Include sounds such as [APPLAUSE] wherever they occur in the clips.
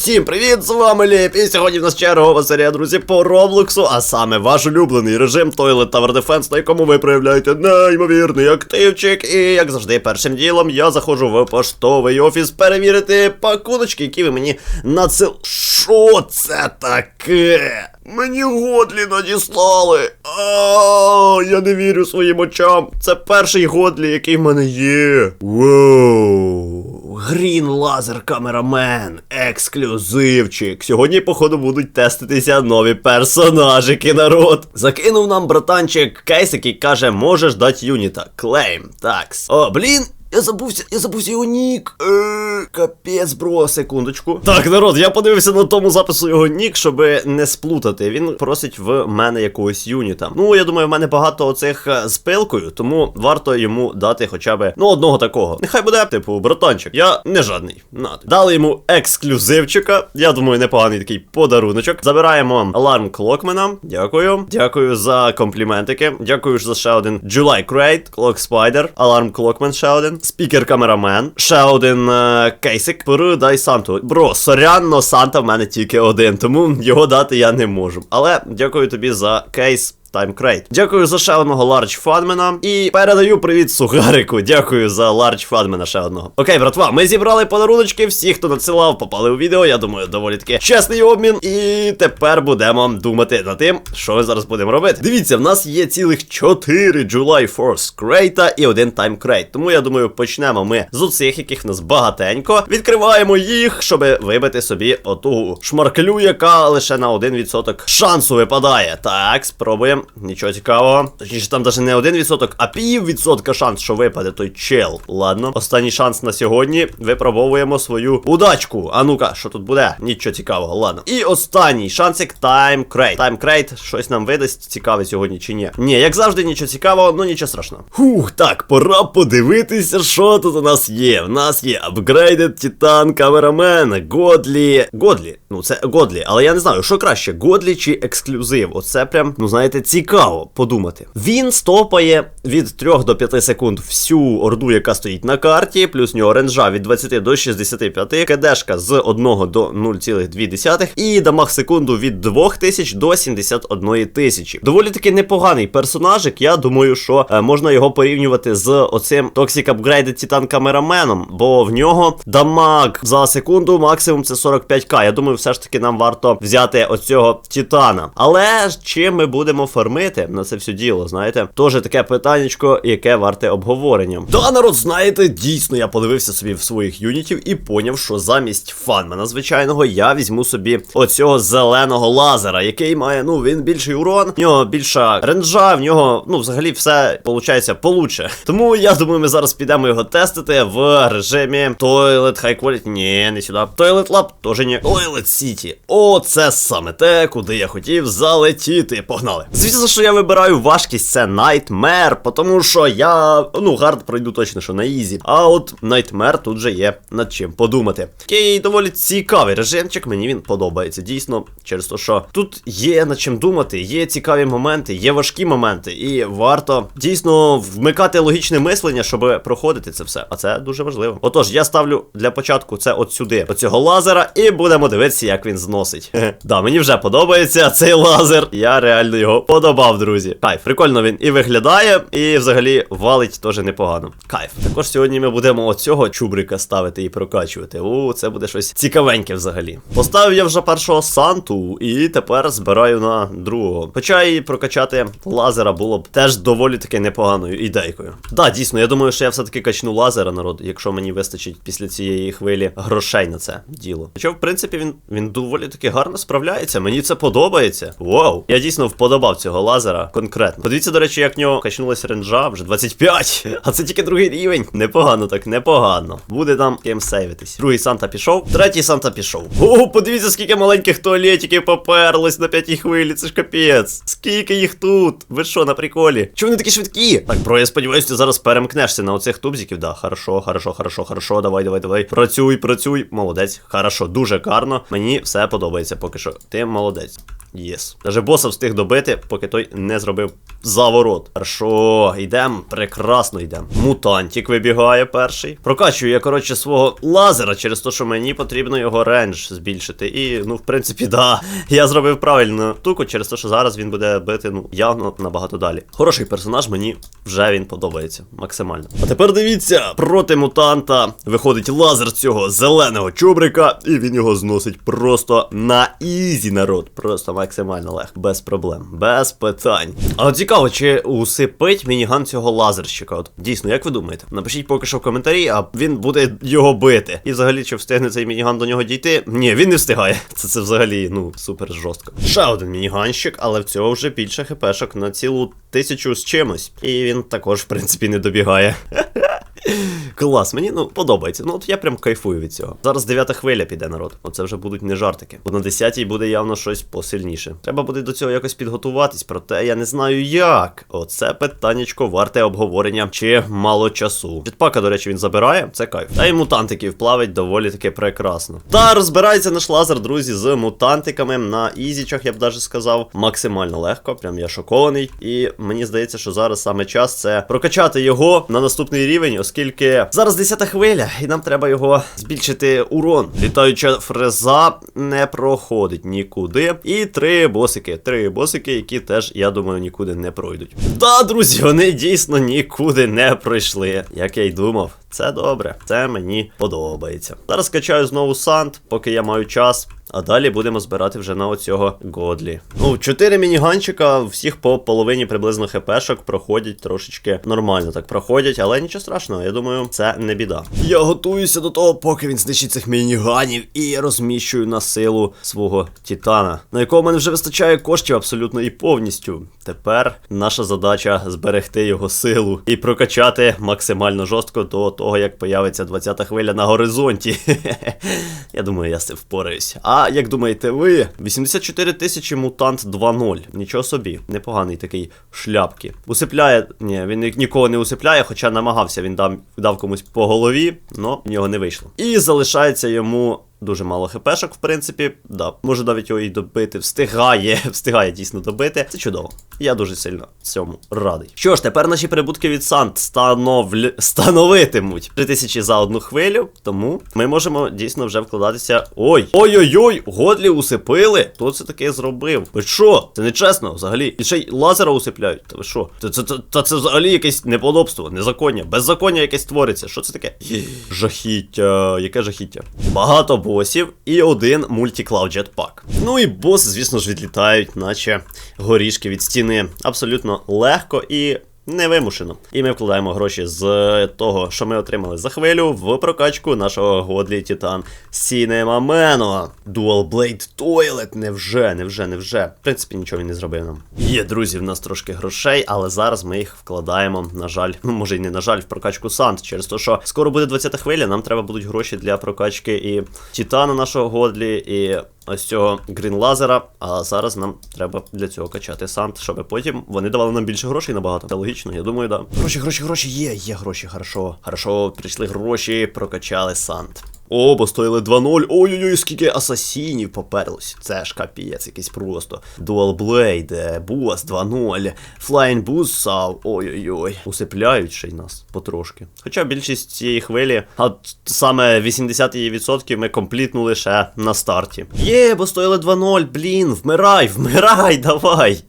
Усім привіт, з вами Ліп, і сьогодні в нас чергова серія, друзі, по Роблоксу, а саме ваш улюблений режим Toilet Tower Defense, на якому ви проявляєте неймовірний активчик. І як завжди, першим ділом я заходжу в поштовий офіс перевірити пакуночки, які ви мені надсил. Що це таке? Мені годлі надіслали. А, я не вірю своїм очам. Це перший годлі, який в мене є. Воу. Грін лазер камерамен, ексклюзивчик. Сьогодні, походу, будуть теститися нові персонажики, народ. Закинув нам братанчик кейс, який каже, можеш дати юніта. Клейм. Такс. О, блін. Я забувся, я забувся його нік. Е, капець, бро, секундочку. Так, народ, я подивився на тому запису його нік, щоб не сплутати. Він просить в мене якогось юніта. Ну, я думаю, в мене багато оцих е, з пилкою, тому варто йому дати хоча б ну одного такого. Нехай буде, типу, братанчик. Я не жадний. Над. Дали йому ексклюзивчика. Я думаю, непоганий такий подаруночок. Забираємо аларм Клокмена. Дякую. Дякую за компліментики. Дякую за ще один July Crate, Clock Spider, аларм Клокмен ще один. Спікер камерамен, ще один е, кейсик. Передай Санту. Бро, сорян, но Санта в мене тільки один, тому його дати я не можу. Але дякую тобі за кейс. Таймкрейт. Дякую за ще одного лардж фадмена. І передаю привіт Сугарику. Дякую за лардж фадмена ще одного. Окей, братва, ми зібрали подаруночки. Всі, хто надсилав, попали у відео. Я думаю, доволі таки чесний обмін. І тепер будемо думати над тим, що ми зараз будемо робити. Дивіться, в нас є цілих 4 July Force крейта і один таймкрейт. Тому я думаю, почнемо ми з оцих, яких в нас багатенько. Відкриваємо їх, щоб вибити собі оту шмарклю, яка лише на 1% шансу випадає. Так, спробуємо. Нічого цікавого. Точніше, там навіть не 1%, а піввідсотка шанс, що випаде той чел. Ладно, останній шанс на сьогодні. Випробовуємо свою удачку. А ну-ка, що тут буде? Нічого цікавого, ладно. І останній шансик таймкрейт. Таймкрейт щось нам видасть цікаве сьогодні чи ні. Ні, як завжди, нічого цікавого, ну нічого страшного. Фух, так, пора подивитися, що тут у нас є. В нас є апгрейдед Титан Камерамен, Годлі. Годлі. Ну, це Годлі, але я не знаю, що краще, Годлі чи ексклюзив. Оце прям, ну знаєте, цікаво подумати. Він стопає від 3 до 5 секунд всю орду, яка стоїть на карті, плюс в нього ренжа від 20 до 65, кедешка з 1 до 0,2 і дамаг секунду від 2000 до 71 тисячі. Доволі таки непоганий персонажик. Я думаю, що е, можна його порівнювати з оцим Toxic Upgraded Titan камераменом, бо в нього дамаг за секунду максимум це 45к. Я думаю, все ж таки нам варто взяти оцього Титана. Але чим ми будемо фармити на це все діло, знаєте? Тоже таке питаннячко, яке варте обговорення. Да, народ, знаєте, дійсно я подивився собі в своїх юнітів і поняв, що замість фанмена звичайного я візьму собі оцього зеленого лазера, який має, ну, він більший урон, в нього більша ренджа, в нього, ну, взагалі, все виходить получше. Тому я думаю, ми зараз підемо його тестити в режимі Toilet High Quality. Ні, не сюди. Toilet Lab теж ні. Toilet City. О, це саме те, куди я хотів залетіти. Погнали. Звісно, що я вибираю важкість, це Nightmare, тому що я, ну, гард пройду точно, що на ізі. А от Nightmare тут же є над чим подумати. Такий доволі цікавий режимчик, мені він подобається. Дійсно, через те, що тут є над чим думати, є цікаві моменти, є важкі моменти, і варто дійсно вмикати логічне мислення, щоб проходити це все. А це дуже важливо. Отож, я ставлю для початку це от сюди, оцього лазера, і будемо дивитися, як він зносить. [LAUGHS] Да, мені вже подобається цей лазер. Я реально його подобав, друзі. Кайф, прикольно він і виглядає, і взагалі валить теж непогано. Кайф. Також сьогодні ми будемо оцього чубрика ставити і прокачувати. У, це буде щось цікавеньке взагалі. Поставив я вже першого санту, і тепер збираю на другого. Хоча і прокачати лазера було б теж доволі таки непоганою ідейкою. Да, дійсно, я думаю, що я все-таки качну лазера, народ, якщо мені вистачить після цієї хвилі грошей на це діло. Хоча, в принципі, він він доволі таки гарно справляється. Мені це подобається. Вау! Я дійсно вподобав цього лазера конкретно. Подивіться, до речі, як в нього качнулась ренджа вже 25. [LAUGHS] А це тільки другий рівень. Непогано, так непогано. Буде там ким сейвитись. Другий Санта пішов, третій Санта пішов. О, подивіться, скільки маленьких туалетиків поперлось на п'ятій хвилі. Це ж капець. Скільки їх тут? Ви що, на приколі? Чому вони такі швидкі? Так, бро, я сподіваюся, ти зараз перемкнешся на оцих тубзиків. Да, хорошо, хорошо, хорошо, хорошо. Давай, давай, давай. Працюй, працюй. Молодець. Хорошо, дуже карно. Мені все подобається поки що. Ти молодець. Єс. Даже боса встиг добити, поки той не зробив заворот. Хорошо, йдемо, прекрасно йдемо. Мутантик вибігає перший. Прокачую я, коротше, свого лазера через те, що мені потрібно його рендж збільшити. І, ну, в принципі, да, я зробив правильну штуку через те, що зараз він буде бити, ну, явно набагато далі. Хороший персонаж, мені вже він подобається максимально. А тепер дивіться, проти мутанта виходить лазер цього зеленого чубрика, і він його зносить просто на ізі, народ. Просто максимально легко, без проблем, без питань. А от цікаво, чи усипить мініган цього лазерщика? От дійсно, як ви думаєте? Напишіть поки що в коментарі, а він буде його бити. І взагалі, чи встигне цей мініган до нього дійти? Ні, він не встигає. [LAUGHS] Це це взагалі, ну, супер жорстко. Ще один мініганщик, але в цього вже більше хпшок на цілу тисячу з чимось. І він також, в принципі, не добігає. [LAUGHS] Клас, мені ну подобається. Ну от я прям кайфую від цього. Зараз дев'ята хвиля піде народ. Оце вже будуть не жартики. Бо на десятій буде явно щось посильніше. Треба буде до цього якось підготуватись, проте я не знаю як. Оце питаннячко варте обговорення чи мало часу. Jetpack, до речі, він забирає, це кайф. Та й мутантиків плавить доволі таки прекрасно. Та розбирається наш лазер, друзі, з мутантиками на ізічах, я б даже сказав. Максимально легко, прям я шокований. І мені здається, що зараз саме час це прокачати його на наступний рівень, оскільки зараз 10 хвиля, і нам треба його збільшити урон. Літаюча фреза не проходить нікуди. І три босики. Три босики, які теж, я думаю, нікуди не пройдуть. Да, друзі, вони дійсно нікуди не пройшли. Як я й думав, це добре. Це мені подобається. Зараз качаю знову санд, поки я маю час. А далі будемо збирати вже на оцього Годлі. Ну, чотири мініганчика, всіх по половині приблизно хпшок проходять трошечки нормально так проходять, але нічого страшного, я думаю, це не біда. Я готуюся до того, поки він знищить цих мініганів і розміщую на силу свого Титана, на якого мене вже вистачає коштів абсолютно і повністю. Тепер наша задача зберегти його силу і прокачати максимально жорстко до того, як появиться 20-та хвиля на горизонті. [LAUGHS] Я думаю, я з цим впораюсь. А як думаєте ви? 84 тисячі мутант 2.0. Нічого собі, непоганий такий шляпки. Усипляє. Ні, він нікого не усипляє, хоча намагався він дав, дав комусь по голові, але в нього не вийшло. І залишається йому. Дуже мало хпшок, в принципі, да, може навіть його і добити. Встигає, [LAUGHS] встигає дійсно добити. Це чудово. Я дуже сильно цьому радий. Що ж, тепер наші прибутки від Сант становль... становитимуть 3000 за одну хвилю, тому ми можемо дійсно вже вкладатися. Ой! Ой-ой-ой! Годлі усипили! Хто це таке зробив? Ви що? Це не чесно взагалі. І ще й лазера усипляють. Та ви що? Та це, це, та це взагалі якесь неподобство, незаконня, беззаконня якесь твориться. Що це таке? Жахіття, яке жахіття? Багато босів і один мультіклауд джетпак. Ну і боси, звісно ж, відлітають, наче горішки від стіни. Абсолютно легко і. Невимушено. І ми вкладаємо гроші з того, що ми отримали за хвилю, в прокачку нашого Годлі Титан Man. Dual Blade Toilet. Невже, невже, невже. В принципі, нічого він не зробив нам. Є, друзі, в нас трошки грошей, але зараз ми їх вкладаємо, на жаль, ну [LAUGHS] може й не на жаль, в прокачку Сант. Через те, що скоро буде 20-та хвиля, нам треба будуть гроші для прокачки і Титана нашого Годлі, і ось цього грін лазера. А зараз нам треба для цього качати сант, щоб потім вони давали нам більше грошей набагато. Це логічно, я думаю, да. Гроші, гроші, гроші є, є гроші, хорошо. Хорошо, прийшли гроші, прокачали сант. О, бо стоїли 2-0. Ой-ой-ой, скільки асасінів поперлось. Це ж капець, якийсь просто. Dual Blade, Бус 2-0, Flying Buzz, ой-ой-ой. Усипляють ще й нас потрошки. Хоча більшість цієї хвилі, а саме 80% ми комплітнули ще на старті. Є, бо стоїли 2-0, блін, вмирай, вмирай, давай.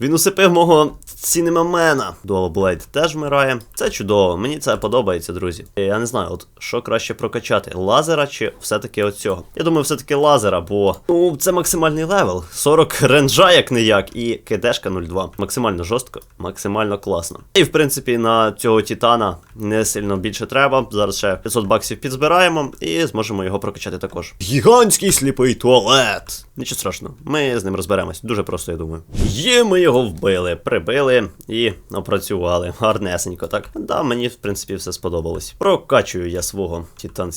Він усипив мого Сінемамена. Dual Blade теж вмирає. Це чудово, мені це подобається, друзі. Я не знаю, от що краще прокачати: лазера чи все-таки оцього? Я думаю, все-таки лазера, бо ну це максимальний левел. 40 ренджа, як не як, і кидешка 0.2. Максимально жорстко, максимально класно. І в принципі на цього Титана не сильно більше треба. Зараз ще 500 баксів підзбираємо і зможемо його прокачати також. Гігантський сліпий туалет. Нічого страшного, ми з ним розберемось. Дуже просто, я думаю. Є, ми його вбили, прибили і опрацювали. Гарнесенько, так? Да, мені, в принципі, все сподобалось. Прокачую я свого Титан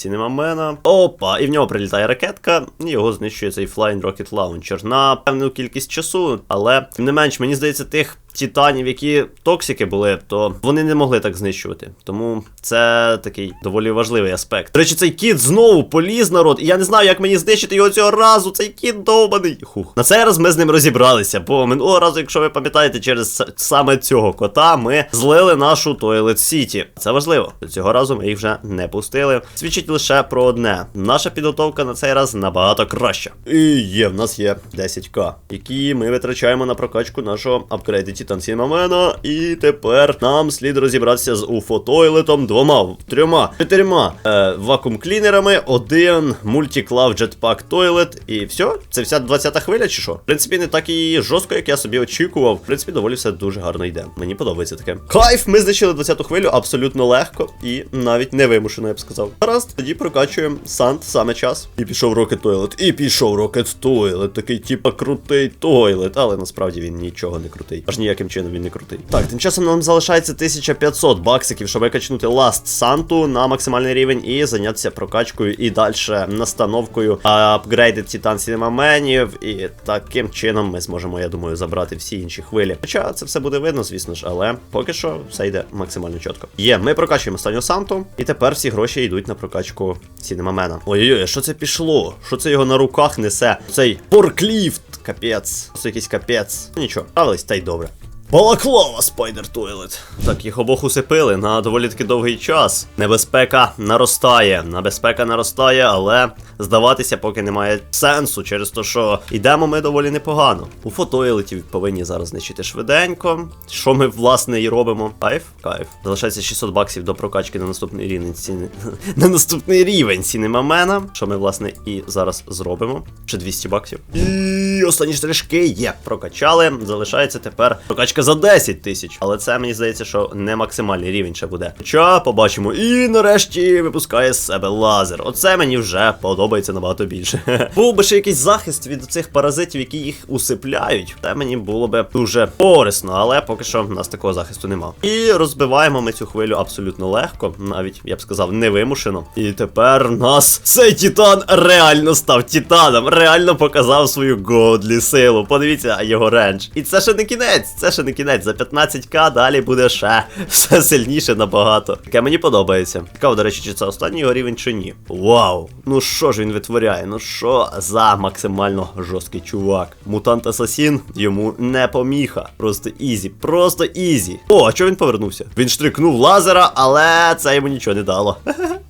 Сінемамена. Опа, і в нього прилітає ракетка, і його знищує цей Flying Rocket Launcher на певну кількість часу, але тим не менш, мені здається, тих титанів, які токсики були, то вони не могли так знищувати. Тому це такий доволі важливий аспект. До речі, цей кіт знову поліз народ, і я не знаю, як мені знищити його цього разу. Цей кіт довбаний. Хух. На цей раз ми з ним розібралися, бо минулого разу, якщо ви пам'ятаєте, через саме цього кота ми злили нашу Toilet City. Це важливо. Цього разу ми їх вже не пустили. Свідчить лише про одне: наша підготовка на цей раз набагато краща. І є, в нас є 10к, які ми витрачаємо на прокачку нашого апгрейду Титан Сінмамена. І тепер нам слід розібратися з UFO Тойлетом двома, трьома, чотирма е, вакуум клінерами, один мультиклав Jetpack Toilet і все. Це вся 20-та хвиля, чи що? В принципі, не так і жорстко, як я собі очікував. В принципі, доволі все дуже гарно йде. Мені подобається таке. Кайф, ми знищили 20-ту хвилю абсолютно легко і навіть невимушено, я б сказав. Гаразд, тоді прокачуємо Сант саме час. І пішов Rocket Toilet, і пішов Rocket Toilet, такий типа крутий тойлет, але насправді він нічого не крутий. Аж ніяким чином він не крутий. Так, тим часом нам залишається 1500 баксиків, щоб викачнути Last Санту на максимальний рівень і зайнятися прокачкою і далі настановкою апгрейдед Титан Сінемаменів. І таким чином ми зможемо, я думаю, забрати всі інші хвилі. Хоча це все буде видно, звісно ж, але поки що все йде максимально чітко. Є, ми прокачуємо останню Санту, і тепер всі гроші йдуть на прокачку Сінемамена. Ой-ой-ой, що це пішло? Що це його на руках несе? Цей поркліфт, капець. Це якийсь капець. Нічого, справились, та й добре. Балаклава, Спайдер Тойлет. Так, їх обох усипили на доволі таки довгий час. Небезпека наростає. Небезпека наростає, але здаватися поки немає сенсу, через те, що йдемо ми доволі непогано. У фотойлетів повинні зараз знищити швиденько. Що ми, власне, і робимо. Кайф, кайф. Залишається 600 баксів до прокачки на наступний рівень ціни. [LAUGHS] на наступний рівень Сінемамена. Що ми, власне, і зараз зробимо. Ще 200 баксів. І останні штришки є. Прокачали. Залишається тепер прокачка за 10 тисяч. Але це мені здається, що не максимальний рівень ще буде. Хоча побачимо. І нарешті випускає з себе лазер. Оце мені вже подобається набагато більше. [LAUGHS] Був би ще якийсь захист від цих паразитів, які їх усипляють. Це мені було би дуже корисно, але поки що в нас такого захисту нема. І розбиваємо ми цю хвилю абсолютно легко, навіть я б сказав, невимушено. І тепер нас цей титан реально став титаном, реально показав свою годлі силу. Подивіться його рендж. І це ще не кінець, це ще не кінець. За 15к далі буде ще все сильніше набагато. Таке мені подобається. Цікаво, до речі, чи це останній його рівень, чи ні. Вау! Ну що ж він витворяє? Ну що за максимально жорсткий чувак? Мутант Асасін йому не поміха. Просто ізі, просто ізі. О, а чого він повернувся? Він штрикнув лазера, але це йому нічого не дало. [LAUGHS]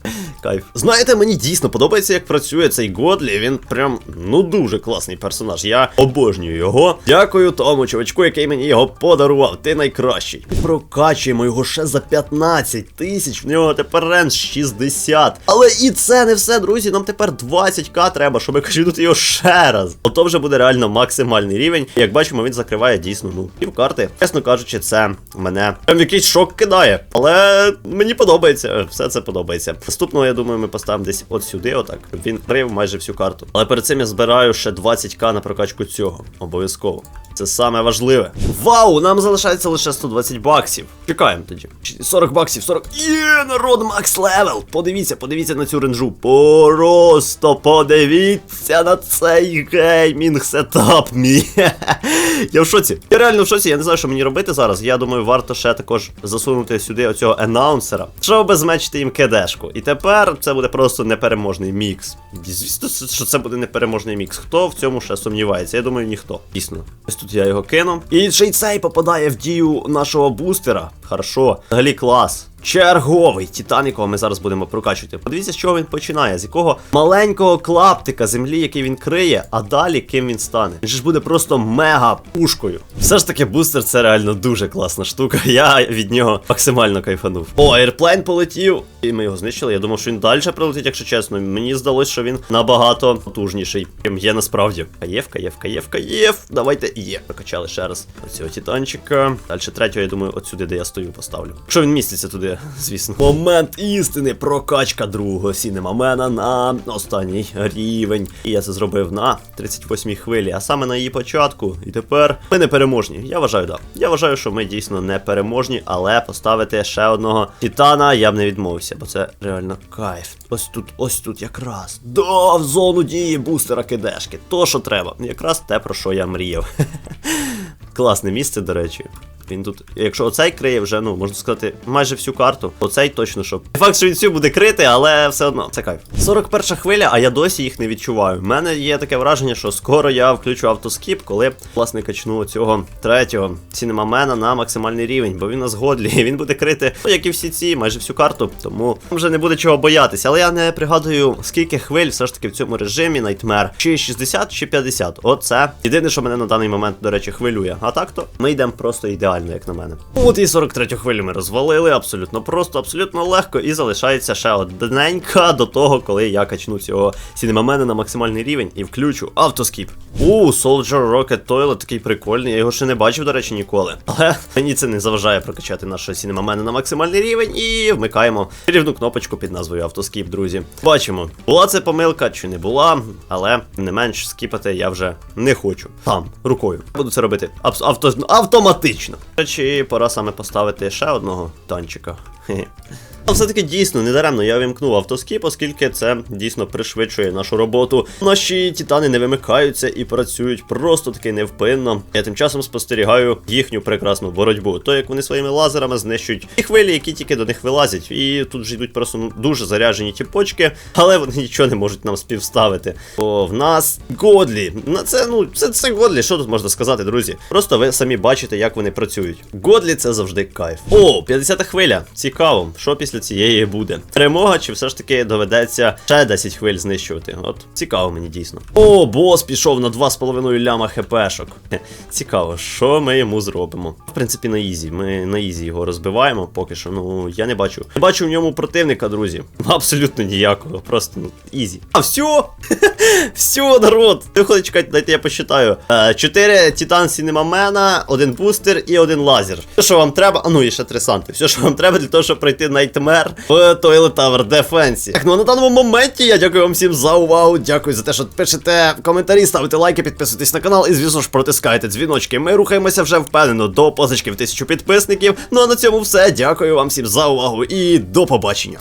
Кайф. Знаєте, мені дійсно подобається, як працює цей Годлі. Він прям ну дуже класний персонаж. Я обожнюю його. Дякую тому чувачку, який мені його подарував. Ти найкращий. Прокачуємо його ще за 15 тисяч. В нього тепер ренж 60. Але і це не все, друзі. Нам тепер 20к треба, щоб качнути його ще раз. Ото вже буде реально максимальний рівень. Як бачимо, він закриває дійсно ну пів карти. Чесно кажучи, це мене прям якийсь шок кидає. Але мені подобається. Все це подобається. Наступного, я думаю, ми поставимо десь от сюди, отак. Він крив майже всю карту. Але перед цим я збираю ще 20к на прокачку цього. Обов'язково. Це саме важливе. Вау! Нам залишається лише 120 баксів. Чекаємо тоді. 40 баксів, 40. Є, народ, макс левел! Подивіться, подивіться на цю ренжу. Просто подивіться на цей геймінг сетап. Я в шоці. Я реально в шоці, я не знаю, що мені робити зараз. Я думаю, варто ще також засунути сюди оцього енаунсера, щоб зменшити їм кедешку. І тепер це буде просто непереможний мікс. Звісно, що це буде непереможний мікс. Хто в цьому ще сумнівається? Я думаю, ніхто. Дійсно. Ось тут я його кину. І ще й цей попадає в дію нашого бустера. Хорошо. Взагалі клас. Черговий титан, якого ми зараз будемо прокачувати. Подивіться, з чого він починає, з якого маленького клаптика землі, який він криє, а далі ким він стане. Він ж буде просто мега пушкою. Все ж таки, бустер це реально дуже класна штука. [LAUGHS] Я від нього максимально кайфанув. О, ейрплейн полетів, і ми його знищили. Я думав, що він далі прилетить, якщо чесно. Мені здалось, що він набагато потужніший, чим є насправді. Каєв, каєв, каєв, каєв. Давайте є. Прокачали ще раз оцього титанчика. Далі третього, я думаю, от сюди, де я стою, поставлю. Якщо він міститься туди, звісно. Момент істини, прокачка другого сінемамена на останній рівень. І я це зробив на 38-й хвилі, а саме на її початку. І тепер ми не переможні. Я вважаю. Да. Я вважаю, що ми дійсно не переможні, але поставити ще одного титана я б не відмовився, бо це реально кайф. Ось тут, ось тут якраз. Да, в зону дії бустера кидешки. То, що треба. Якраз те, про що я мріяв. [LAUGHS] Класне місце, до речі. Він тут, якщо оцей криє вже, ну можна сказати, майже всю карту. Оцей точно що. Факт, що він всю буде крити, але все одно, це кайф. 41 хвиля, а я досі їх не відчуваю. У мене є таке враження, що скоро я включу автоскіп, коли власне качну цього третього сінемамена на максимальний рівень, бо він на згодлі. Він буде крити, ну, як і всі ці, майже всю карту, тому вже не буде чого боятися. Але я не пригадую, скільки хвиль все ж таки в цьому режимі Nightmare. Чи 60, чи 50. Оце єдине, що мене на даний момент, до речі, хвилює. А так то ми йдемо просто ідеально, як на мене. От і 43 хвилю ми розвалили, абсолютно просто, абсолютно легко, і залишається ще одненька до того, коли я качну цього сінемамена на максимальний рівень і включу автоскіп. У, Soldier Rocket Toilet такий прикольний. Я його ще не бачив, до речі, ніколи. Але мені це не заважає прокачати нашого сінемамена на максимальний рівень і вмикаємо рівну кнопочку під назвою автоскіп, друзі. Бачимо, була це помилка чи не була, але не менш скіпати я вже не хочу. Там, рукою. Буду це робити авто... автоматично. Речі, пора саме поставити ще одного танчика. Все-таки дійсно недаремно я вимкнув автоскіп, оскільки це дійсно пришвидшує нашу роботу. Наші титани не вимикаються і працюють просто таки невпинно. Я тим часом спостерігаю їхню прекрасну боротьбу. То як вони своїми лазерами знищують ті хвилі, які тільки до них вилазять. І тут вже йдуть просто ну, дуже заряджені ті почки, але вони нічого не можуть нам співставити. Бо в нас Годлі. На це ну це, це Годлі. Що тут можна сказати, друзі? Просто ви самі бачите, як вони працюють. Годлі це завжди кайф. О, 50-та хвиля. Цікаво, що після цієї буде. Перемога, чи все ж таки доведеться ще 10 хвиль знищувати? От цікаво мені дійсно. О, бос пішов на 2,5 ляма хпшок. Хе, Цікаво, що ми йому зробимо. В принципі, на ізі. Ми на ізі його розбиваємо поки що. Ну я не бачу. Не бачу в ньому противника, друзі. Абсолютно ніякого. Просто ну ізі. А все? [LAUGHS] все, народ. Виходить, чекайте, дайте я посчитаю. Е, Чотири Титан Сінемамена, один бустер і один лазер. Все, що вам треба. А ну і ще три санти. Все, що вам треба для того, щоб пройти Nightmare в Toilet Tower Defense. Так, ну а на даному моменті я дякую вам всім за увагу. Дякую за те, що пишете коментарі, ставите лайки, підписуйтесь на канал і, звісно ж, протискайте дзвіночки. Ми рухаємося вже впевнено до позначки в тисячу підписників. Ну а на цьому все. Дякую вам всім за увагу і до побачення.